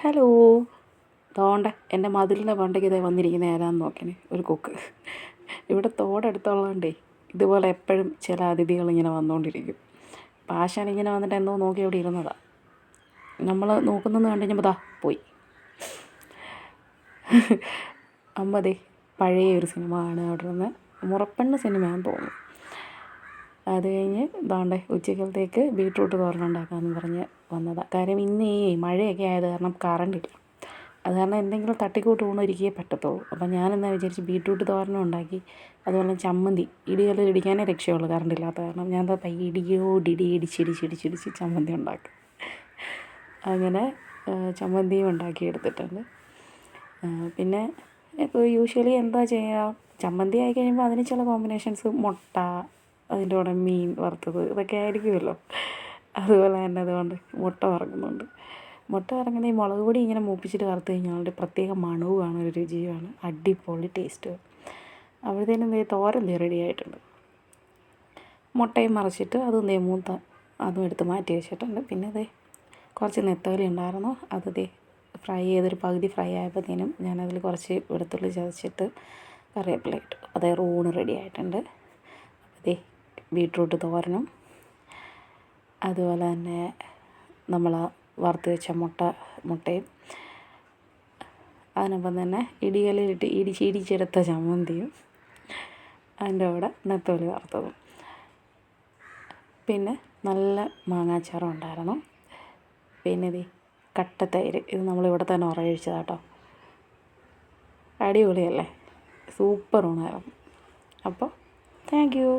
Hello. തോണ്ട എന്റെ മതിലിന്റെ പണ്ടേക്ക് ഇതേ വന്നിരിക്കുന്ന ഏതാണെന്ന് നോക്കണേ ഒരു കൊക്ക്. ഇവിടെ തോടെടുത്തുള്ളതുകൊണ്ടേ ഇതുപോലെ എപ്പോഴും ചില അതിഥികൾ ഇങ്ങനെ വന്നുകൊണ്ടിരിക്കും. പാഷാണ് ഇങ്ങനെ വന്നിട്ട് എന്തോ നോക്കി അവിടെ ഇരുന്നതാ. നമ്മൾ നോക്കുന്നതെന്ന് കണ്ടു കഴിഞ്ഞപ്പോൾ ദാ പോയി. അമ്മതേ പഴയ ഒരു സിനിമ ആണ് അവിടെ നിന്ന്. മുറപ്പെണ്ണ് സിനിമയാണെന്ന് തോന്നുന്നു. അത് കഴിഞ്ഞ് ദാണ്ടേ ഉച്ചക്കലത്തേക്ക് ബീട്രൂട്ട് തോരൻ ഉണ്ടാക്കാമെന്ന് പറഞ്ഞ് വന്നതാണ് കാര്യം ഇന്ന് ഈ മഴയൊക്കെ ആയത് കാരണം കറണ്ടില്ല അത് കാരണം എന്തെങ്കിലും തട്ടിക്കൂട്ട് ഊണ് ഒരുക്കിയേ പറ്റത്തുള്ളൂ. അപ്പം ഞാനെന്നാ വിചാരിച്ച് ബീട്രൂട്ട് തോരനും ഉണ്ടാക്കി അതുപോലെ ചമ്മന്തി. ഇടികല്ലിൽ ഇടിക്കാനേ രക്ഷയുള്ളൂ കറണ്ട് ഇല്ലാത്ത കാരണം. ഞാൻ പയ്യെ ഇടിയോ ഇടി ഇടിച്ചിടിച്ച് ഇടിച്ചിടിച്ച് ചമ്മന്തി ഉണ്ടാക്കി. അങ്ങനെ ചമ്മന്തിയും ഉണ്ടാക്കി എടുത്തിട്ടുണ്ട്. പിന്നെ ഇപ്പോൾ യൂഷ്വലി എന്താ ചെയ്യുക ചമ്മന്തി ആയി കഴിയുമ്പോൾ അതിന് ചില കോമ്പിനേഷൻസ് മുട്ട അതിന്റെ കൂടെ മീൻ വറുത്തത് ഇതൊക്കെ ആയിരിക്കുമല്ലോ. അതുപോലെ തന്നെ അതുകൊണ്ട് മുട്ട വറക്കുന്നുണ്ട്. മുട്ട വറക്കുന്ന ഈ മുളക് പൊടി ഇങ്ങനെ മൂപ്പിച്ചിട്ട് വറുത്ത് കഴിഞ്ഞാൽ ഒരു പ്രത്യേക മണവുമാണ് ഒരു രുചിയുമാണ് അടിപൊളി ടേസ്റ്റ്. അപ്പോഴത്തേനും ദേ തോരൻ ദേ റെഡി ആയിട്ടുണ്ട്. മുട്ടയും മറിച്ചിട്ട് അതും ദേ മൂത്ത അതും എടുത്ത് മാറ്റി വെച്ചിട്ടുണ്ട്. പിന്നെ ദേ കുറച്ച് നെത്തോലി ഉണ്ടായിരുന്നു. അത് ദേ ഫ്രൈ ചെയ്തൊരു പകുതി ഫ്രൈ ആയപ്പോഴത്തേനും ഞാനതിൽ കുറച്ച് വെളുത്തുള്ളി ചതച്ചിട്ട് കറിവേപ്പില ഇട്ടു. അതേ റൂണ് റെഡി ആയിട്ടുണ്ട്. ബീട്രൂട്ട് തോരനും. അതുപോലെ തന്നെ നമ്മൾ വറുത്ത് വെച്ച മുട്ട മുട്ടയും. അതിനൊപ്പം തന്നെ ഇടികലിലിട്ട് ഇടിച്ച് ഇടിച്ചെടുത്ത ചമ്മന്തിയും അതിന്റെ കൂടെ നെത്തോലി വറുത്തതും. പിന്നെ നല്ല മാങ്ങാച്ചാറും ഉണ്ടായിരുന്നു. പിന്നെ ഇത് കട്ടത്തൈര് ഇത് നമ്മളിവിടെ തന്നെ ഉറയൊഴിച്ചതാണ് കേട്ടോ അടിപൊളിയല്ലേ? സൂപ്പർ ഉണായിരുന്നു അപ്പോൾ താങ്ക് യു